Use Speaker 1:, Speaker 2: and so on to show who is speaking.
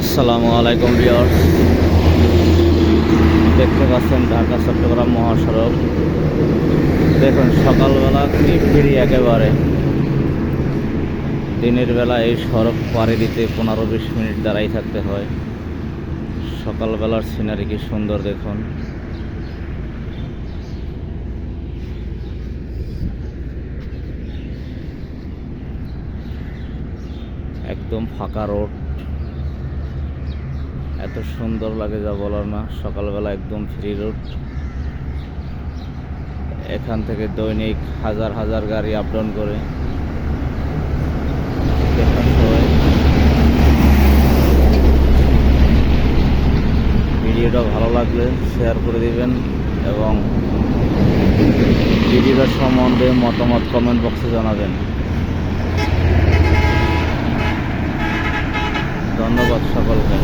Speaker 1: আসসালামু আলাইকুম বিয়র দেখতে পাচ্ছেন ঢাকা, চট্টগ্রাম মহাসড়ক। দেখুন, সকালবেলা কি একেবারে। দিনের বেলা এই সড়ক পাড়ি দিতে পনেরো বিশ মিনিট দাঁড়াই থাকতে হয়। সকালবেলার সিনারি কি সুন্দর দেখুন। একদম ফাঁকা রোড। এত সুন্দর লাগে যা বলার না। সকালবেলা একদম ফ্রি রোড এখান থেকে দৈনিক হাজার হাজার গাড়ি আপ ডাউন করে। ভিডিওটা ভালো লাগলে শেয়ার করে দিবেন এবং ভিডিওটা সম্বন্ধে মতামত কমেন্ট বক্সে জানাবেন। ধন্যবাদ সকলকে।